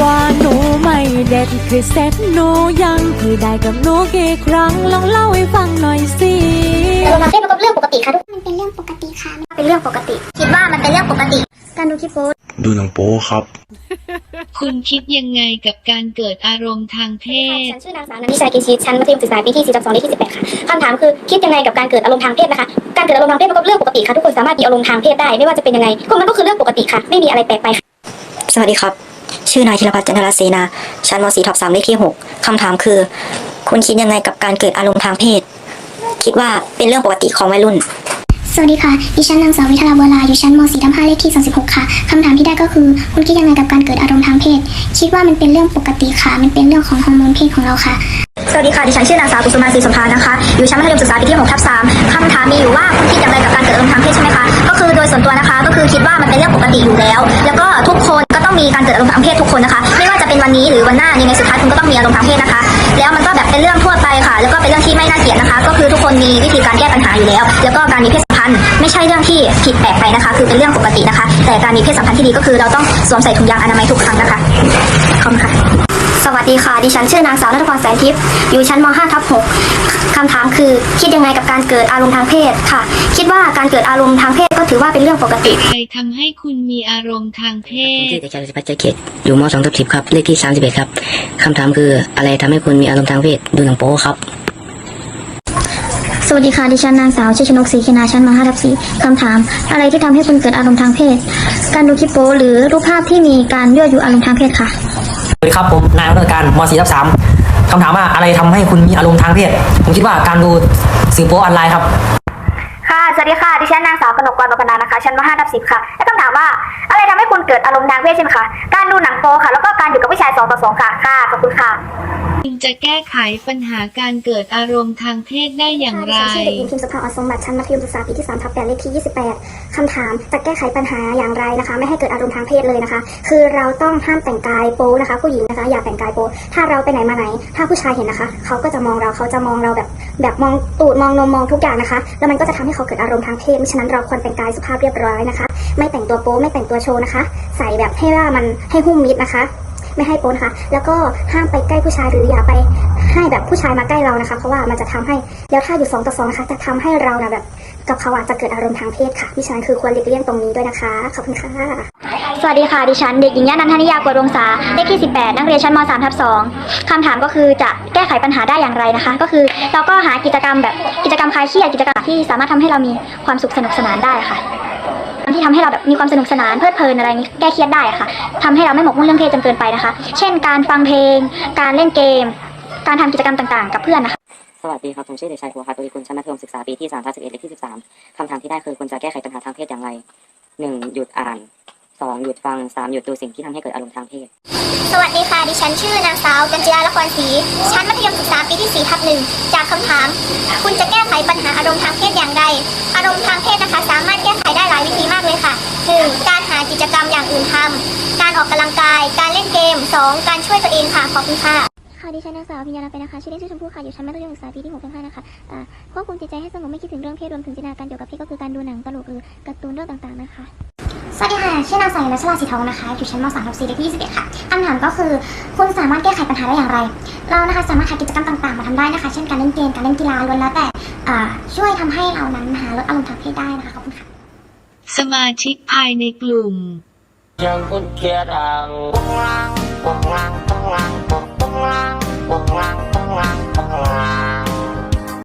ว่าหนูไม่เด็ดคือเซ็ตหนูยังเคยได้กับหนูกี่ครั้งลองเล่าให้ฟังหน่อยสิอารมณ์ทางเพศมันก็เรื่องปกติค่ะทุกมันเป็นเรื่องปกติค่ะเป็นเรื่องปกติ คิดว่ามันเป็นเรื่องปกติ การดูคลิปโป๊ดูหนังโป๊ครับ คุณคิดยังไงกับการเกิดอารมณ์ทางเพศ ฉันชื่อนางสาวนันทิชากิชิตชั้นมัธยมศึกษาปีที่4 2เลขที่18ค่ะคำถามคือคิดยังไงกับการเกิดอารมณ์ทางเพศนะคะการเกิดอารมณ์ทางเพศมันก็เรื่องปกติค่ะทุกคนสามารถมีอารมณ์ทางเพศได้ไม่ว่าจะเป็นยังไงก็มันก็คือเรื่องปกติค่ะ ไม่มีอะไรแปลกไปค่ะสวัสดีครับ ชื่อนายธีรพัฒน์จันทรศรีนา ชั้นม .4 ทับ3เลขที่ 6 คำถามคือ คุณคิดยังไงกับการเกิดอารมณ์ทางเพศ คิดว่าเป็นเรื่องปกติของวัยรุ่น สวัสดีค่ะ ดิฉันนางสาววิทยาบัวลาอยู่ชั้นม .4 ทับ5เลขที่ 36 ค่ะ คำถามที่ได้ก็คือ คุณคิดยังไงกับการเกิดอารมณ์ทางเพศ คิดว่ามันเป็นเรื่องปกติค่ะ มันเป็นเรื่องของฮอร์โมนเพศของเราค่ะ สวัสดีค่ะ ดิฉันชื่อนางสาวกุสุมาศรีสมภารนะคะ อยู่ชั้นมัธยมศึกษาปีที่6ทับ3คำถามมีอยู่ว่าคุณคิดอย่างไรกับการเกิดอารมณ์ทางเพศใช่ไหมคะ ก็คือโดยส่วนตัวนะคะ ก็คือคิดว่ามันเป็นเรื่องปกติอยู่แล้ว แล้วก็ทุกคนก็ต้อง มีการเกิดอารมณ์ทางเพศทุกคนนะคะ ไม่ว่าจะเป็นวันนี้หรือวันหน้ายังไงสุดท้ายคุณก็ต้องมีอารมณ์ทางเพศนะคะ แล้วมันก็แบบเป็นเรื่องทั่วไปค่ะ แล้วก็เป็นเรื่องที่ไม่น่าเกลียดนะคะ ก็คือทุกคนมีวิธีการแก้ปัญหาอยู่แล้ว แล้วก็การมีเพศสัมพันธ์ไม่ใช่เรื่องที่ผิดแปลกไปนะคะ คือเป็นเรื่องปกตินะคะ แต่การมีเพศสัมพันธ์ที่ดีก็คือเราต้องสวมใส่ถุงยางอนามัยทุกครั้งนะคะขอบคุณค่ะ สวัสดีค่ะ ดิฉันชื่อนางสาวนัทพรแสนทิพย์ อยู่ชั้นม .5 ทับ6คำถามคือ คิดยังไงกับการเกิดอารมณ์ทางเพศค่ะ คิดว่าการเกิดอารมณ์ทางเพศก็ถือว่าเป็นเรื่องปกติ ใครทำให้คุณมีอารมณ์ทางเพผมศ ชื่อเด็กชายสิพัฒน์ใจเขตอยู่ม .2 ทับ10ครับ เลขที่ 31 ครับ คำถามคืออะไรทำให้คุณมีอารมณ์ทางเพศ ดูหนังโป๊ครับ สวัสดีค่ะ ดิฉันนางสาวชื่อชนกศรีคินาชั้นม .5 ทับ4คำถาม อะไรที่ทำให้คุณเกิดอารมณ์ทางเพศ การดูคลิปโป๊หรือรูปภาพที่มีการยั่วยุอารมณ์ทางเพศค่ะส วัสดีครับผมนายวัฒการม .4 ทับ3คำถามว่าอะไรทำให้คุณมีอารมณ์ทางเพศ ผมคิดว่าการดูสื่อโป๊ออนไลน์ครับ สวัสดีค่ะ ดิฉันนางสาวกนกกรประพนานะคะ ชั้นม .5 ทับ10ค่ะ และคำถามว่า อะไรทำให้คุณเกิดอารมณ์ทางเพศใช่ไหมคะ การดูหนังโป๊ค่ะ แล้วก็การอยู่กับผู้ชายสองต่อสองค่ะ ค่ะ ขอบคุณค่ะคุณจะแก้ไขปัญหาการเกิดอารมณ์ทางเพศได้อย่างไรค่ะดิฉันชื่อเด็กหญิงพิมพ์สุภาอสมบัติชั้นมัธยมศึกษาปีที่3ทับ8เลขที่ 28 คำถามจะแก้ไขปัญหาอย่างไรนะคะ ไม่ให้เกิดอารมณ์ทางเพศเลยนะคะ คือเราต้องห้ามแต่งกายโป๊นะคะ ผู้หญิงนะคะ อย่าแต่งกายโป๊ถ้าเราไปไหนมาไหน ถ้าผู้ชายเห็นนะคะ เขาก็จะมองเราเขาจะมองเราแบบแบบมองตูดมองนมมองทุกอย่างนะคะ แล้วมันก็จะทำให้เขาเกิดอารมณ์ทางเพศฉะนั้นเราควรแต่งกายสุภาพเรียบร้อยนะคะ ไม่แต่งตัวโป๊ไม่แต่งตัวโชว์นะคะ ใส่แบบให้ว่ามันให้หุ้มมิดนะคะ ไม่ให้โป้นะคะ แล้วก็ห้ามไปใกล้ผู้ชายหรืออย่าไปให้แบบผู้ชายมาใกล้เรานะคะ เพราะว่ามันจะทำให้แล้วถ้าอยู่สองต่อสองนะคะจะทำให้เรานะแบบกับเขาอาจจะเกิดอารมณ์ทางเพศค่ะดิฉันคือควรหลีกเลี่ยงตรงนี้ด้วยนะคะขอบคุณค่ะ สวัสดีค่ะ ดิฉันเด็กหญิงยานันทนิยากวดวงศาเลขที่ 18 นักเรียนชั้นม 3 ทับ2คำถามก็คือจะแก้ไขปัญหาได้อย่างไรนะคะ ก็คือเราก็หากิจกรรมแบบกิจกรรมคลายเครียดกิจกรรมที่สามารถทำให้เรามีความสุขสนุกสนานได้ค่ะที่ทำให้เราแบบมีความสนุกสนานเพลิดเพลินอะไรนี้แก้เครียดได้ค่ะทำให้เราไม่หมกมุ่นเรื่องเพศจนเกินไปนะคะ เช่น การฟังเพลง การเล่นเกม การทำกิจกรรมต่างๆ กับเพื่อนนะคะสวัสดีครับผมชื่อเด็กชายหัวคาตุลิกุลชั้นมัธยมศึกษาปีที่3ทับ11เลขที่ 13คำถามที่ได้คือคุณจะแก้ไขปัญหาทางเพศอย่างไร 1. หยุดอ่าน 2. หยุดฟัง 3. หยุดดูสิ่งที่ทำให้เกิดอารมณ์ทางเพศ สวัสดีค่ะ ดิฉันชื่อนางสาวกัญจยาละครศรีชั้นมัธยมศึกษาปีที่4ทับหนึ่งจากคำถาม คุณจะแก้ไขปัญหาอารมณ์ทางเพศอย่างไร อารมณ์ทางเพศนะคะ สามารถแก้ไขได้หลายวิธีมากเลยค่ะ 1. การหากิจกรรมอย่างอื่นทำการออกกำลังกาย การเล่นเกม 2. การช่วยตัวเองค่ะ ขอบคุณค่ะค่ะดิฉันนางสาวพิญญาลาไปนะคะชื่อเล่นชื่อชมพู่ค่ะอยู่ชั้นมัธยมศึกษาปีที่6ทับ5นะคะอ่าควบคุมจิตใจให้สงบไม่คิดถึงเรื่องเพศรวมถึงจินตนาการเกี่ยวกับเพศก็คือการดูหนังตลกหรือการ์ตูนเรื่องต่างๆนะคะ สวัสดีค่ะ ชื่อนางสาวนัชราสีทองนะคะ อยู่ชั้นม .3 ทับ4เลขที่21 ค่ะคำถามก็คือ คุณสามารถแก้ไขปัญหาได้อย่างไร เรานะคะสามารถหากิจกรรมต่างๆ มาทำได้นะคะ เช่นการเล่นเกม การเล่นกีฬาล้วนแล้วแต่ช่วยทำให้เรานั้นหาลดอารมณ์ทางเพศได้นะคะ ขอบคุณค่ะ สมาชิกภายในกลุ่มยังคุณเกียดังปงลังปงลังปงลังปงลังปงลังปงลังปงลัง